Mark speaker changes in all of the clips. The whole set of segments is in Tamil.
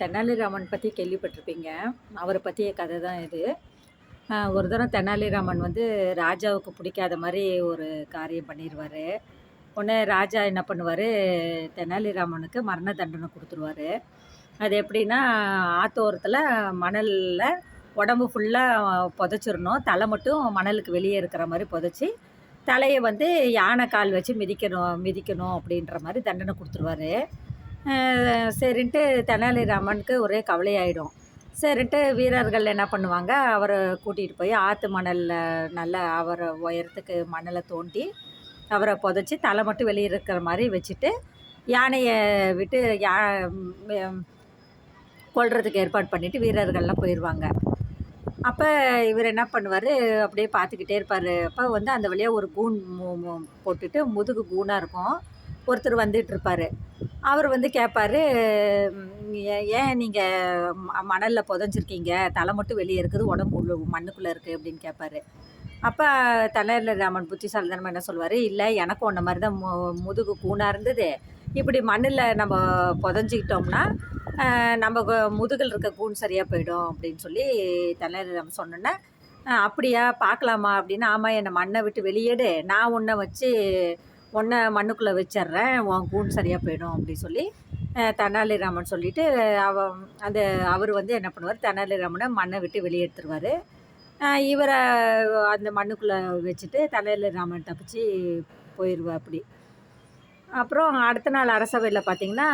Speaker 1: தெனாலிராமன் பற்றி கேள்விப்பட்டிருப்பீங்க. அவரை பற்றிய கதை தான் இது. ஒரு தடவை தெனாலிராமன் வந்து ராஜாவுக்கு பிடிக்காத மாதிரி ஒரு காரியம் பண்ணிடுவார் உடனே ராஜா என்ன பண்ணுவார்? தெனாலிராமனுக்கு மரண தண்டனை கொடுத்துருவாரு. அது எப்படின்னா ஆத்தோரத்தில் மணலில் உடம்பு ஃபுல்லாக புதைச்சிடணும் தலை மட்டும் மணலுக்கு வெளியே இருக்கிற மாதிரி புதைச்சி தலையை வந்து யானை கால் வச்சு மிதிக்கணும் மிதிக்கணும் அப்படின்ற மாதிரி தண்டனை கொடுத்துருவாரு. சரின்ட்டு தெனாலிராமனுக்கு ஒரே கவலையாயிடும். சரின்ட்டு வீரர்கள் என்ன பண்ணுவாங்க? அவரை கூட்டிகிட்டு போய் ஆற்று மணலில் நல்லா அவரை உயரத்துக்கு மணலை தோண்டி அவரை புதைச்சி தலை மட்டும் வெளியே இருக்கிற மாதிரி வச்சுட்டு யானையை விட்டு யா கொல்றதுக்கு ஏற்பாடு பண்ணிவிட்டு வீரர்கள்லாம் போயிடுவாங்க அப்போ இவர் என்ன பண்ணுவார்? அப்படியே பார்த்துக்கிட்டே இருப்பார். அப்போ வந்து அந்த வழியாக ஒரு கூன் போட்டுட்டு முதுகு கூனாக இருக்கும். ஒருத்தர் வந்துட்டுருப்பார் அவர் வந்து கேட்பாரு ஏன் நீங்கள் மணலில் புதஞ்சிருக்கீங்க? தலை மட்டும் வெளியே இருக்குது உடம்பு உள்ள மண்ணுக்குள்ளே இருக்குது அப்படின்னு கேட்பாரு அப்போ தலையில் ராமன் புத்திசாலித்தனமாக என்ன சொல்லுவார் இல்லை எனக்கும் ஒன்றை மாதிரி தான் மு முதுகு கூனாக இருந்தது. இப்படி மண்ணில் நம்ம புதஞ்சிக்கிட்டோம்னா நம்ம முதுகில் இருக்க கூன் சரியாக போயிடும் அப்படின்னு சொல்லி தலையில் நம்ம சொன்னோன்னே அப்படியா பார்க்கலாமா? அப்படின்னு ஆமாம் என்னை மண்ணை விட்டு வெளியேடு. நான் உன்னை வச்சு ஒன்றை மண்ணுக்குள்ளே வச்சிட்றேன் உன் கூண் சரியாக போயிடும் அப்படின்னு சொல்லி தெனாலிராமன் சொல்லிவிட்டு அவ அந்த அவர் வந்து என்ன பண்ணுவார் தெனாலிராமனை மண்ணை விட்டு வெளியே இவரை அந்த மண்ணுக்குள்ளே வச்சுட்டு தெனாலிராமன் தப்பிச்சு போயிடுவா அப்படி. அப்புறம் அடுத்த நாள் அரசவையில் பார்த்தீங்கன்னா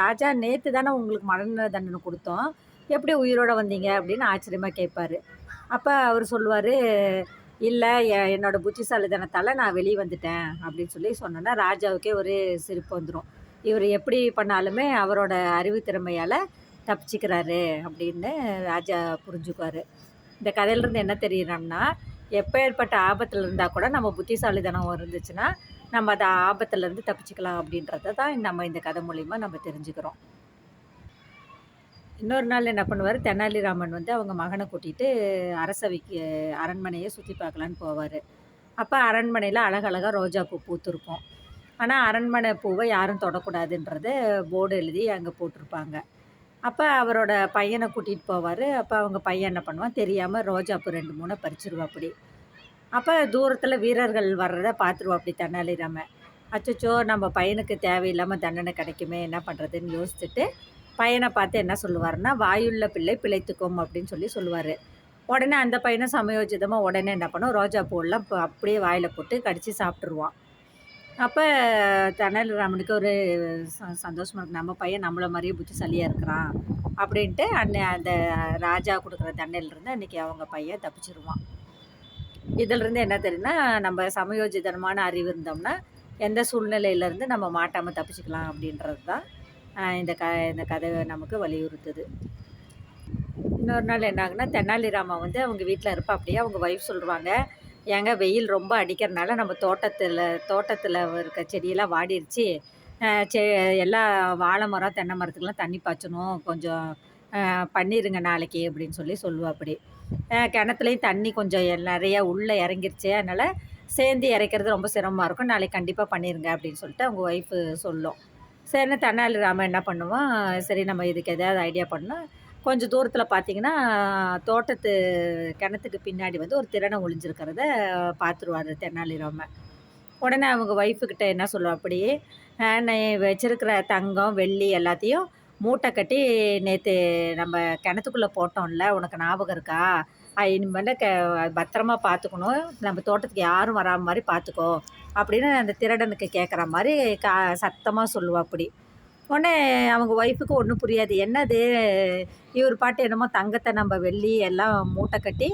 Speaker 1: ராஜா நேற்று தானே உங்களுக்கு மரண தண்டனை கொடுத்தோம். எப்படி உயிரோடு வந்தீங்க அப்படின்னு ஆச்சரியமாக கேட்பார். அப்போ அவர் சொல்லுவார் இல்லை என்னோடய புத்திசாலித்தனத்தால் நான் வெளியே வந்துட்டேன் அப்படின்னு சொல்லி சொன்னோன்னா ராஜாவுக்கே ஒரு சிரிப்பு வந்துடும் இவர் எப்படி பண்ணாலுமே அவரோட அறிவு திறமையால் தப்பிச்சிக்கிறாரு அப்படின்னு ராஜா புரிஞ்சுக்குவார். இந்த கதையிலேருந்து என்ன தெரியணும்னா எப்பேற்பட்ட ஆபத்தில் இருந்தால் கூட நம்ம புத்திசாலித்தனம் இருந்துச்சுன்னா நம்ம அதை ஆபத்துலேருந்து தப்பிச்சுக்கலாம் அப்படின்றத தான் நம்ம இந்த கதை மூலிமா நம்ம தெரிஞ்சுக்கிறோம். இன்னொரு நாள் என்ன பண்ணுவார்? தெனாலிராமன் வந்து அவங்க மகனை கூட்டிகிட்டு அரசவைக்கு அரண்மனையை சுற்றி பார்க்கலான்னு போவார். அப்போ அரண்மனையில் அழகழகாக ரோஜா பூ பூத்துருக்கும். ஆனால் அரண்மனை பூவை யாரும் தொடக்கூடாதுன்றத போர்டு எழுதி அங்கே போட்டிருப்பாங்க. அப்போ அவரோட பையனை கூட்டிகிட்டு போவார். அப்போ அவங்க பையன் என்ன பண்ணுவான்? தெரியாமல் ரோஜா பூ ரெண்டு மூணு பறிச்சிருவா அப்படி. அப்போ தூரத்தில் வீரர்கள் வர்றதை பார்த்துருவா அப்படி தெனாலிராமன். அச்சோ நம்ம பையனுக்கு தேவையில்லாமல் தண்டனை கிடைக்குமே என்ன பண்ணுறதுன்னு யோசிச்சுட்டு பையனை பார்த்து என்ன சொல்லுவார்னா வாயுள்ள பிள்ளை பிழைத்துக்கும் அப்படின்னு சொல்லி சொல்லுவார். உடனே அந்த பையனை சமயோஜிதமாக உடனே என்ன பண்ணும் ரோஜா பூவெல்லாம் அப்படியே வாயில் போட்டு கடித்து சாப்பிட்ருவான் அப்போ தனல் ராமனுக்கு ஒரு சந்தோஷமாக இருக்கு. நம்ம பையன் நம்மளை மாதிரியே புத்திசாலியாக இருக்கிறான் அப்படின்ட்டு அன்னை அந்த ராஜா கொடுக்குற தண்டையிலிருந்து அன்றைக்கி அவங்க பையன் தப்பிச்சிருவான். இதிலிருந்து என்ன தெரியும்னா நம்ம சமயோஜிதமான அறிவு இருந்தோம்னா எந்த சூழ்நிலையிலேருந்து நம்ம மாட்டாமல் தப்பிச்சுக்கலாம் அப்படின்றது தான் இந்த க இந்த கதை நமக்கு வலியுறுத்துது. இன்னொரு நாள் என்ன ஆகுனா தெனாலிராமா வந்து அவங்க வீட்டில் இருப்பா அப்படியே அவங்க ஒய்ஃப் சொல்லுவாங்க ஏங்க வெயில் ரொம்ப அடிக்கிறனால நம்ம தோட்டத்தில் தோட்டத்தில் இருக்க செடியெல்லாம் வாடிருச்சு. செ எல்லா வாழை மரம் தென்னை மரத்துக்கெலாம் தண்ணி பாய்ச்சணும். கொஞ்சம் பண்ணிடுங்க நாளைக்கு அப்படின்னு சொல்லி சொல்லுவா அப்படி கிணத்துலையும் தண்ணி கொஞ்சம் நிறையா உள்ளே இறங்கிருச்சு. அதனால் சேர்ந்து இறைக்கிறது ரொம்ப சிரமமாக இருக்கும். நாளைக்கு கண்டிப்பாக பண்ணிடுங்க அப்படின்னு சொல்லிட்டு அவங்க ஒய்ஃபு சொல்லும். சரின்னு தெனாலிராம என்ன பண்ணுவான் சரி நம்ம இதுக்கு எதாவது ஐடியா பண்ணால் கொஞ்சம் தூரத்தில் பார்த்தீங்கன்னா தோட்டத்து கிணத்துக்கு பின்னாடி வந்து ஒரு திறனை ஒளிஞ்சிருக்கிறத பார்த்துருவார் தெனாலிராமன் உடனே அவங்க ஒய்ஃபுக்கிட்ட என்ன சொல்லுவோம் அப்படியே நான் வச்சுருக்கிற தங்கம் வெள்ளி எல்லாத்தையும் மூட்டை கட்டி நேற்று நம்ம கிணத்துக்குள்ளே போட்டோம்ல உனக்கு ஞாபகம் இருக்கா? இனிமேல் க பத்திரமா பார்த்துக்கணும் நம்ம தோட்டத்துக்கு யாரும் வராமல் மாதிரி பார்த்துக்கோ அப்படின்னு அந்த திருடனுக்கு கேட்குற மாதிரி கா சத்தமாக சொல்லுவா அப்படி. உடனே அவங்க ஒய்ஃபுக்கு ஒன்றும் புரியாது. என்னது? இவர் பாட்டு என்னமோ தங்கத்தை நம்ம வெள்ளி எல்லாம் மூட்டை கட்டி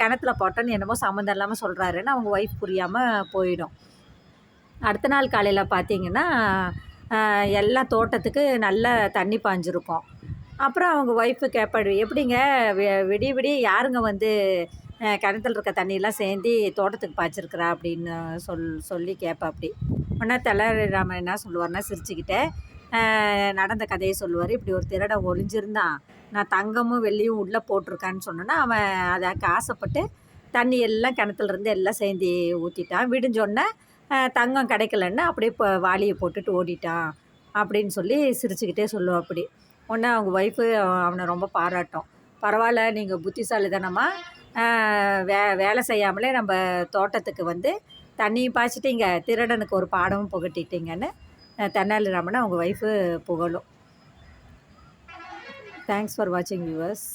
Speaker 1: கிணத்துல போட்டோன்னு என்னமோ சம்மந்தம் இல்லாமல் சொல்கிறாருன்னு அவங்க ஒய்ஃப் புரியாமல் போயிடும். அடுத்த நாள் காலையில் பார்த்தீங்கன்னா எல்லாம் தோட்டத்துக்கு நல்ல தண்ணி பாஞ்சிருக்கும். அப்புறம் அவங்க ஒய்ஃபு கேட்பாடு எப்படிங்க? விடிய விடிய யாருங்க வந்து கிணத்துல இருக்க தண்ணியெல்லாம் சேர்ந்து தோட்டத்துக்கு பாய்ச்சிருக்கிறா அப்படின்னு சொல் சொல்லி கேட்பா அப்படி. உடனே தெலராமன் என்ன சொல்லுவார்னா சிரிச்சுக்கிட்டே நடந்த கதையை சொல்லுவார். இப்படி ஒரு திருட ஒளிஞ்சிருந்தான் நான் தங்கமும் வெள்ளியும் உள்ளே போட்டிருக்கான்னு சொன்னோன்னா அவன் அதை ஆசைப்பட்டு தண்ணி எல்லாம் கிணத்துலேருந்து எல்லாம் சேர்ந்து ஊற்றிட்டான் விடிஞ்சோடனே தங்கம் கிடைக்கலன்னு அப்படியே இப்போ வாளியை போட்டுட்டு ஓடிட்டான் அப்படின்னு சொல்லி சிரிச்சுக்கிட்டே சொல்லுவோம் அப்படி. உடனே அவங்க ஒய்ஃபு அவனை ரொம்ப பாராட்டும். பரவாயில்ல நீங்கள் புத்திசாலி தானம்மா வே வேலை செய்யாமலே நம்ம தோட்டத்துக்கு வந்து தண்ணியும் பாய்ச்சிட்டீங்க திருடனுக்கு ஒரு பாடமும் புகட்டிட்டீங்கன்னு தென்னாலிராமனை அவங்க ஒய்ஃபு புகழும். தேங்க்ஸ் ஃபார் வாட்சிங் வியூவர்ஸ்